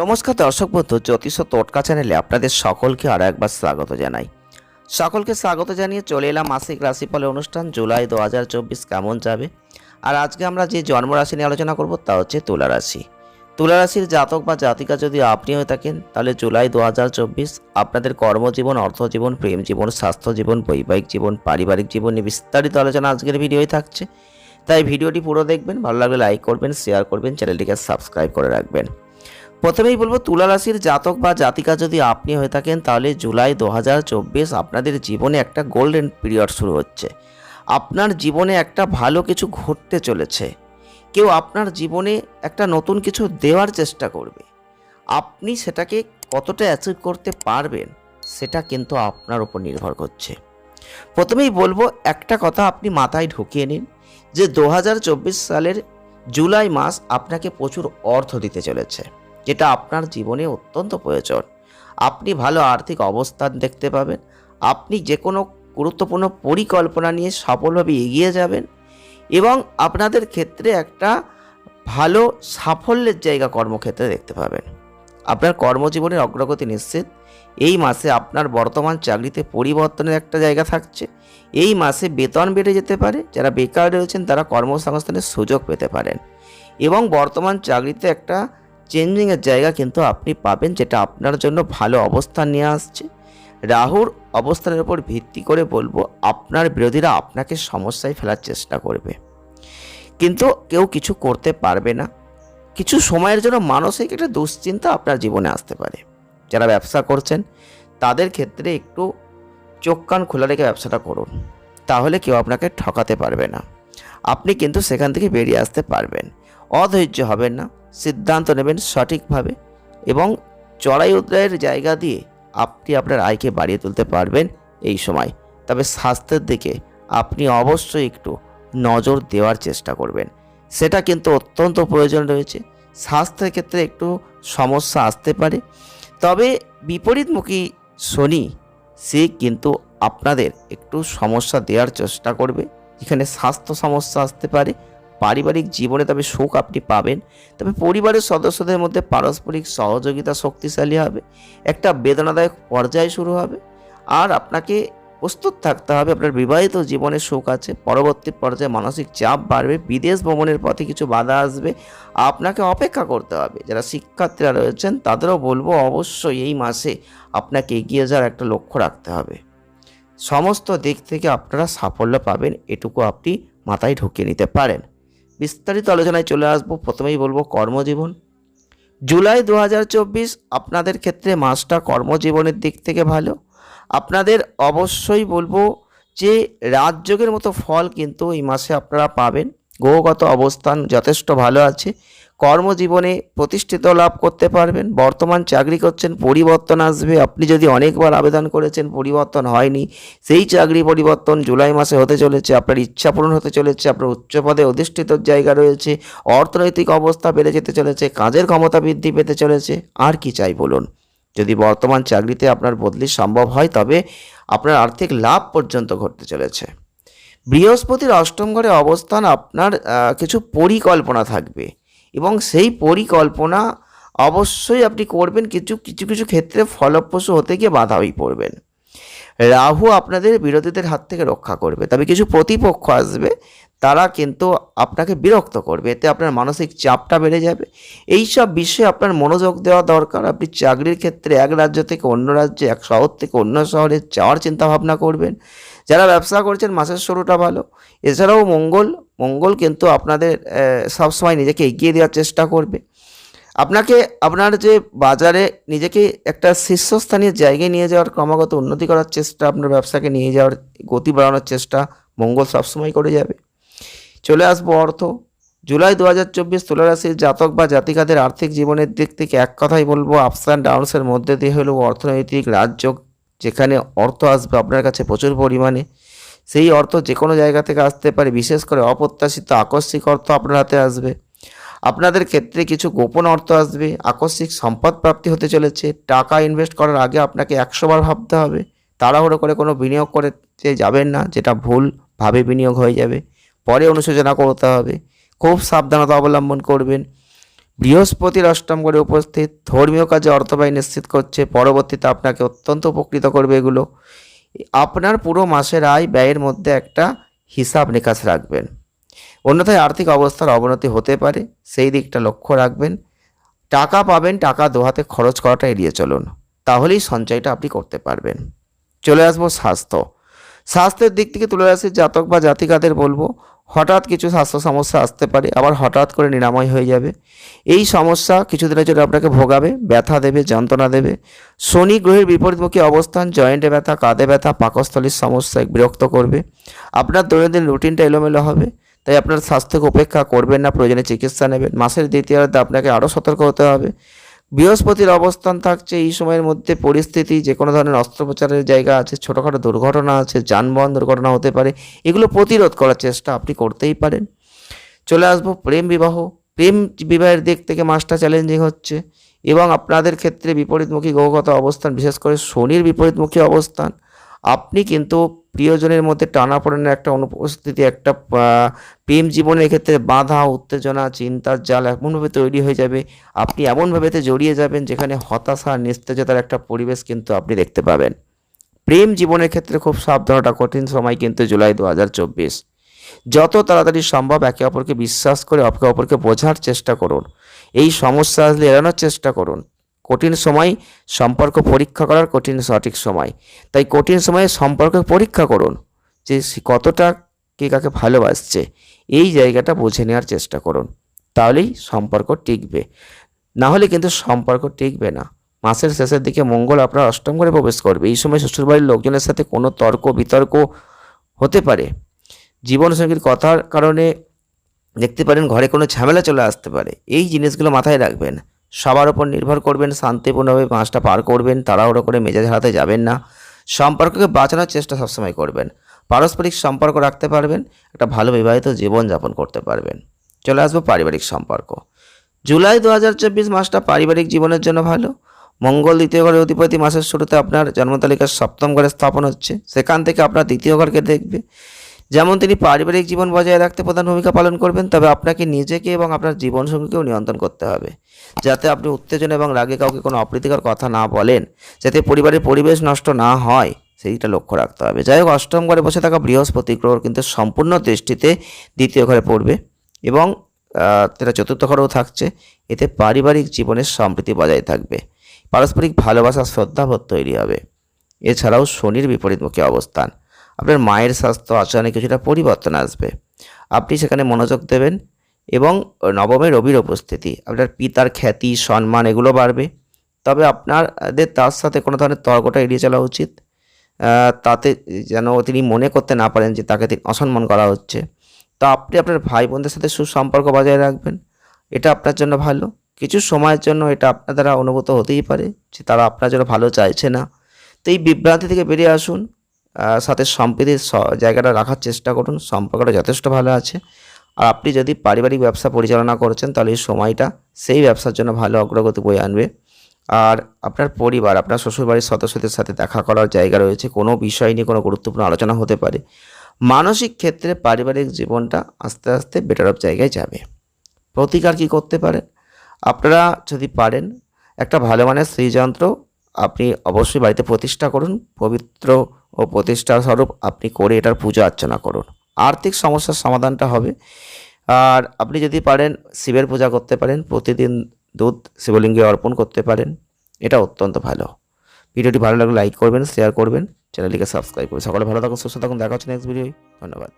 নমস্কার দর্শক বন্ধু, জ্যোতিষ টোটকা চ্যানেলে আপনাদের সকলকে আরও একবার স্বাগত জানাই। সকলকে স্বাগত জানিয়ে চলে এলাম মাসিক রাশিফলের অনুষ্ঠান জুলাই দু হাজার চব্বিশ কেমন যাবে? আর আজকে আমরা যে জন্মরাশি নিয়ে আলোচনা করব তা হচ্ছে তুলা রাশি। তুলা রাশির জাতক বা জাতিকা যদি আপনি হয়ে থাকেন, তাহলে জুলাই দু হাজার চব্বিশ আপনাদের কর্মজীবন, অর্থজীবন, প্রেম জীবন, স্বাস্থ্য জীবন, বৈবাহিক জীবন, পারিবারিক জীবন নিয়ে বিস্তারিত আলোচনা আজকের ভিডিওই থাকছে। তাই ভিডিওটি পুরো দেখবেন, ভালো লাগলে লাইক করবেন, শেয়ার করবেন, চ্যানেলটিকে সাবস্ক্রাইব করে রাখবেন। প্রথমেই বলব তুলা রাশির জাতক বা জাতিকা যদি আপনি হয়ে থাকেন, তাহলে জুলাই দু হাজার চব্বিশ আপনাদের জীবনে একটা গোল্ডেন পিরিয়ড শুরু হচ্ছে। আপনার জীবনে একটা ভালো কিছু ঘটতে চলেছে। কেউ আপনার জীবনে একটা নতুন কিছু দেওয়ার চেষ্টা করবে। আপনি সেটাকে কতটা অ্যাচিভ করতে পারবেন, সেটা কিন্তু আপনার উপর নির্ভর করছে। প্রথমেই বলব একটা কথা আপনি মাথায় ঢুকিয়ে নিন যে দু হাজার চব্বিশ সালের জুলাই মাস আপনাকে প্রচুর অর্থ দিতে চলেছে। যেটা আপনার জীবনে অত্যন্ত প্রয়োজন। আপনি ভালো আর্থিক অবস্থান দেখতে পাবেন। আপনি যে কোনো গুরুত্বপূর্ণ পরিকল্পনা নিয়ে সফলভাবে এগিয়ে যাবেন এবং আপনাদের ক্ষেত্রে একটা ভালো সাফল্যের জায়গা কর্মক্ষেত্রে দেখতে পাবেন। আপনার কর্মজীবনের অগ্রগতি নিশ্চিত। এই মাসে আপনার বর্তমান চাকরিতে পরিবর্তনের একটা জায়গা থাকছে। এই মাসে বেতন বেড়ে যেতে পারে। যারা বেকার রয়েছেন তারা কর্মসংস্থানের সুযোগ পেতে পারেন। এবং বর্তমান চাকরিতে একটা চেঞ্জিংয়ের জায়গা কিন্তু আপনি পাবেন, যেটা আপনার জন্য ভালো অবস্থান নিয়ে আসছে। রাহুর অবস্থানের উপর ভিত্তি করে বলব, আপনার বিরোধীরা আপনাকে সমস্যায় ফেলার চেষ্টা করবে। কিন্তু কেউ কিছু করতে পারবে না। কিছু সময়ের জন্য মানসিক একটা দুশ্চিন্তা আপনার জীবনে আসতে পারে। যারা ব্যবসা করছেন, তাদের ক্ষেত্রে একটু চোখ কান খোলা রেখে ব্যবসাটা করুন। তাহলে কেউ আপনাকে ঠকাতে পারবে না। আপনি কিন্তু সেখান থেকে বেরিয়ে আসতে পারবেন। অধৈর্য হবেন না। সিদ্ধান্ত নেবেন সঠিকভাবে এবং চড়াই উদ্রায়ের জায়গা দিয়ে আপনি আপনার আয়কে বাড়িয়ে তুলতে পারবেন এই সময়। তবে স্বাস্থ্যের দিকে আপনি অবশ্যই একটু নজর দেওয়ার চেষ্টা করবেন। সেটা কিন্তু অত্যন্ত প্রয়োজন রয়েছে। স্বাস্থ্যের ক্ষেত্রে একটু সমস্যা আসতে পারে। তবে বিপরীতমুখী শনি, সে কিন্তু আপনাদের একটু সমস্যা দেওয়ার চেষ্টা করবে। এখানে স্বাস্থ্য সমস্যা আসতে পারে। পারিবারিক জীবনে তবে সুখ আপনি পাবেন। তবে পরিবারের সদস্যদের মধ্যে পারস্পরিক সহযোগিতা শক্তিশালী হবে, একটা বেদনাদায়ক পর্যায় শুরু হবে, আর আপনাকে প্রস্তুত থাকতে হবে, আপনার বিবাহিত জীবনে সুখ আছে, পরবর্তী পর্যায়ে মানসিক চাপ বাড়বে, বিদেশ ভ্রমণের পথে কিছু বাধা আসবে, আপনাকে অপেক্ষা করতে হবে। যারা শিক্ষার্থীরা রয়েছেন, তাদেরও বলব অবশ্যই এই মাসে আপনাকে এগিয়ে যাওয়ার একটা লক্ষ্য রাখতে হবে। সমস্ত দিক থেকে আপনারা সাফল্য পাবেন, এটুকু আপনি মাথায় ঢুকিয়ে নিতে পারেন। বিস্তারিত আলোচনায় চলে আসব। প্রথমেই বলব কর্মজীবন। জুলাই দু হাজার চব্বিশ আপনাদের ক্ষেত্রে মাসটা কর্মজীবনের দিক থেকে ভালো। আপনাদের অবশ্যই বলব যে রাজযোগের মতো ফল কিন্তু এই মাসে আপনারা পাবেন। গ্রহগত অবস্থান যথেষ্ট ভালো আছে। কর্মজীবনে প্রতিষ্ঠিত লাভ করতে পারবেন, বর্তমান চাকরি করছেন, পরিবর্তন আসবে। আপনি যদি অনেকবার আবেদন করেছেন, পরিবর্তন হয়নি, সেই চাকরি পরিবর্তন জুলাই মাসে হতে চলেছে, আপনার ইচ্ছা পূরণ হতে চলেছে, আপনার উচ্চ পদে অধিষ্ঠিত জায়গা রয়েছে, অর্থনৈতিক অবস্থা বেড়ে যেতে চলেছে, কাজের ক্ষমতা বৃদ্ধি পেতে চলেছে, আর কি চাই বলুন? যদি বর্তমান চাকরিতে আপনার বদলি সম্ভব হয়, তবে আপনার আর্থিক লাভ পর্যন্ত ঘটতে চলেছে। বৃহস্পতির অষ্টম ঘরে অবস্থান, আপনার কিছু পরিকল্পনা থাকবে। এবং সেই পরিকল্পনা অবশ্যই আপনি করবেন। কিছু কিছু কিছু ক্ষেত্রে ফলপ্রসূ হতে গিয়ে বাধা হয়ে পড়বেন। রাহু আপনাদের বিরোধীদের হাত থেকে রক্ষা করবে। তবে কিছু প্রতিপক্ষ আসবে, তারা কিন্তু আপনাকে বিরক্ত করবে। এতে আপনার মানসিক চাপটা বেড়ে যাবে। এই সব বিষয়ে আপনার মনোযোগ দেওয়া দরকার। আপনি চাকরির ক্ষেত্রে এক রাজ্য থেকে অন্য রাজ্যে, এক শহর থেকে অন্য শহরে যাওয়ার চিন্তাভাবনা করবেন। যারা ব্যবসা করছেন, মাসের শুরুটা ভালো। এছাড়াও মঙ্গল মঙ্গল কিন্তু আপনাদের সবসময় নিজেকে এগিয়ে দেওয়ার চেষ্টা করবে। আপনাকে, আপনার যে বাজারে নিজেকে একটা শীর্ষস্থানীয় জায়গায় নিয়ে যাওয়ার ক্রমাগত উন্নতি করার চেষ্টা, আপনার ব্যবসাকে নিয়ে যাওয়ার গতি বাড়ানোর চেষ্টা মঙ্গল সবসময় করে যাবে। চলে আসব অর্থ। জুলাই দু হাজার চব্বিশ তুলারাশির জাতক বা জাতিকাদের আর্থিক জীবনের দিক থেকে এক কথাই বলব, আপস অ্যান্ড ডাউনসের মধ্যে দিয়ে হলেও অর্থনৈতিক, রাজযোগ যেখানে অর্থ আসবে আপনার কাছে প্রচুর পরিমাণে, সেই অর্থ যে কোনো জায়গা থেকে আসতে পারে, বিশেষ করে অপ্রত্যাশিত আকস্মিক অর্থ আপনার হাতে আসবে। আপনাদের ক্ষেত্রে কিছু গোপন অর্থ আসবে, আকস্মিক সম্পদ প্রাপ্তি হতে চলেছে, টাকা ইনভেস্ট করার আগে আপনাকে একশোবার ভাবতে হবে, তাড়াহুড়ো করে কোনো বিনিয়োগ করতে যাবেন না, যেটা ভুলভাবে বিনিয়োগ হয়ে যাবে, পরে অনুশোচনা করতে হবে, খুব সাবধানতা অবলম্বন করবেন। বৃহস্পতির অষ্টম ঘরে উপস্থিত ধর্মীয় কাজে অর্থ ব্যয় নিশ্চিত করছে, পরবর্তীতে আপনাকে অত্যন্ত উপকৃত করবে এগুলো। আপনার পুরো মাসের আয় ব্যয়ের মধ্যে একটা হিসাব নিকাশ রাখবেন। অন্যথায় আর্থিক অবস্থার অবনতি হতে পারে, সেই দিকটা লক্ষ্য রাখবেন। টাকা পাবেন, টাকা দোহাতে খরচ করাটা এড়িয়ে চলুন, তাহলেই সঞ্চয়টা আপনি করতে পারবেন। চলে আসব স্বাস্থ্য। স্বাস্থ্যের দিক থেকে তুলে আসি জাতক বা জাতিকাদের বলব, হঠাৎ কিছু স্বাস্থ্য সমস্যা আসতে পারে, আবার হঠাৎ করে নিরাময় হয়ে যাবে। এই সমস্যা কিছুদিনের জন্য আপনাকে ভোগাবে, ব্যথা দেবে, যন্ত্রণা দেবে। শনি গ্রহের বিপরীতমুখী অবস্থান, জয়েন্টে ব্যথা, কাঁধে ব্যথা, পাকস্থলীর সমস্যায় বিরক্ত করবে। আপনার দৈনন্দিন রুটিনটা এলোমেলো হবে, তাই আপনার স্বাস্থ্যকে উপেক্ষা করবেন না, প্রয়োজনে চিকিৎসা নেবেন। মাসের দ্বিতীয়ার্ধে আপনাকে আরও সতর্ক হতে হবে। বৃহস্পতির অবস্থান থাকছে এই সময়ের মধ্যে পরিস্থিতি যে কোনো ধরনের অস্ত্রোপচারের জায়গা আছে, ছোটোখাটো দুর্ঘটনা আছে, যানবাহন দুর্ঘটনা হতে পারে, এগুলো প্রতিরোধ করার চেষ্টা আপনি করতেই পারেন। চলে আসব প্রেম বিবাহ। প্রেম বিবাহের দিক থেকে মাসটা চ্যালেঞ্জিং হচ্ছে এবং আপনাদের ক্ষেত্রে বিপরীতমুখী গ্রহগত অবস্থান, বিশেষ করে শনির বিপরীতমুখী অবস্থান। আপনি কিন্তু প্রিয়জনের মধ্যে টানাপোড়েনের একটা অনুপস্থিতি, একটা প্রেম জীবনের ক্ষেত্রে বাধা, উত্তেজনা, চিন্তার জাল এমনভাবে তৈরি হয়ে যাবে। আপনি এমনভাবেতে জড়িয়ে যাবেন যেখানে হতাশা নিস্তেজতার একটা পরিবেশ কিন্তু আপনি দেখতে পাবেন। প্রেম জীবনের ক্ষেত্রে খুব সাবধানতা, কঠিন সময় কিন্তু জুলাই দু হাজার চব্বিশ। যত তাড়াতাড়ি সম্ভব একে অপরকে বিশ্বাস করে একে অপরকে বোঝার চেষ্টা করুন। এই সমস্যা আসলে এড়ানোর চেষ্টা করুন। কঠিন সময় সম্পর্ক পরীক্ষা করার কঠিন সঠিক সময়। তাই কঠিন সময়ে সম্পর্ক পরীক্ষা করুন যে কতটা কে কাকে ভালোবাসছে, এই জায়গাটা বুঝে নেওয়ার চেষ্টা করুন। তাহলেই সম্পর্ক টিকবে। না হলে কিন্তু সম্পর্ক টিকবে না। মাসের শেষের দিকে মঙ্গল আপনার অষ্টম ঘরে প্রবেশ করবে। এই সময় শ্বশুরবাড়ির লোকজনের সাথে কোনো তর্ক, বিতর্ক হতে পারে। জীবনসঙ্গীর কথার কারণে দেখতে পারেন ঘরে কোনো ঝামেলা চলে আসতে পারে। এই জিনিসগুলো মাথায় রাখবেন। সবার ওপর নির্ভর করবেন, শান্তিপূর্ণভাবে মাসটা পার করবেন, তাড়াহুড়ো করে মেজাজ হারাতে যাবেন না। সম্পর্ককে বাঁচানোর চেষ্টা সবসময় করবেন। পারস্পরিক সম্পর্ক রাখতে পারবেন, একটা ভালো বিবাহিত জীবনযাপন করতে পারবেন। চলে আসব পারিবারিক সম্পর্ক। জুলাই দু হাজার চব্বিশ মাসটা পারিবারিক জীবনের জন্য ভালো। মঙ্গল দ্বিতীয় ঘরের অধিপতি মাসের শুরুতে আপনার জন্মতালিকার সপ্তম ঘরে স্থাপন হচ্ছে। সেখান থেকে আপনার দ্বিতীয় ঘরকে দেখবে। যেমন তিনি পারিবারিক জীবন বজায় রাখতে প্রধান ভূমিকা পালন করবেন, তবে আপনাকে নিজেকে এবং আপনার জীবনসঙ্গীকেও নিয়ন্ত্রণ করতে হবে। যাতে আপনি উত্তেজনা এবং রাগে কাউকে কোনো অপ্রীতিকর কথা না বলেন, যাতে পরিবারের পরিবেশ নষ্ট না হয়, সেইটা লক্ষ্য রাখতে হবে। যাই হোক, অষ্টম ঘরে বসে থাকা বৃহস্পতি গ্রহ কিন্তু সম্পূর্ণ দৃষ্টিতে দ্বিতীয় ঘরে পড়বে এবং সেটা চতুর্থ ঘরেও থাকছে। এতে পারিবারিক জীবনের সম্প্রীতি বজায় থাকবে। পারস্পরিক ভালোবাসা, শ্রদ্ধাবোধ তৈরি হবে। এছাড়াও শনির বিপরীতমুখী অবস্থান। আপনার মায়ের স্বাস্থ্য আচরণে কিছুটা পরিবর্তন আসবে। আপনি সেখানে মনোযোগ দেবেন এবং নবমে রবির উপস্থিতি, আপনার পিতার খ্যাতি, সম্মান এগুলো বাড়বে। তবে আপনাদের তার সাথে কোনো ধরনের তর্কটা এড়িয়ে চলা উচিত। তাতে যেন তিনি মনে করতে না পারেন যে তাকে তিনি অসম্মান করা হচ্ছে। তো আপনি আপনার ভাই বোনদের সাথে সুসম্পর্ক বজায় রাখবেন। এটা আপনার জন্য ভালো। কিছু সময়ের জন্য এটা আপনার দ্বারা অনুভূত হতেই পারে যে তারা আপনার জন্য ভালো চাইছে না। তো এই বিভ্রান্তি থেকে বেরিয়ে আসুন। সাথে সম্প্রীতির জায়গাটা রাখার চেষ্টা করুন, সম্পর্কটা যথেষ্ট ভালো আছে। আর আপনি যদি পারিবারিক ব্যবসা পরিচালনা করছেন, তাহলে এই সময়টা সেই ব্যবসার জন্য ভালো অগ্রগতি বয়ে আনবে। আর আপনার পরিবার, আপনার শ্বশুরবাড়ির সদস্যদের সাথে দেখা করার জায়গা রয়েছে, কোনো বিষয় নিয়ে কোনো গুরুত্বপূর্ণ আলোচনা হতে পারে। মানসিক ক্ষেত্রে পারিবারিক জীবনটা আস্তে আস্তে বেটার অফ জায়গায় যাবে। প্রতিকার কি করতে পারেন? আপনারা যদি পারেন, একটা ভালো মানের শ্রীযন্ত্র আপনি অবশ্যই বাড়িতে প্রতিষ্ঠা করুন, পবিত্র ও প্রতিষ্ঠা স্বরূপ আপনি করে এটার পূজা অর্চনা করুন। আর্থিক সমস্যার সমাধানটা হবে। আর আপনি যদি পারেন, শিবের পূজা করতে পারেন, প্রতিদিন দুধ শিবলিঙ্গে অর্পণ করতে পারেন, এটা অত্যন্ত ভালো। ভিডিওটি ভালো লাগলে লাইক করবেন শেয়ার করবেন, চ্যানেলটিকে সাবস্ক্রাইব করবেন। সকলে ভালো থাকুন, সুস্থ থাকুন, দেখা হচ্ছে নেক্সট ভিডিও ধন্যবাদ।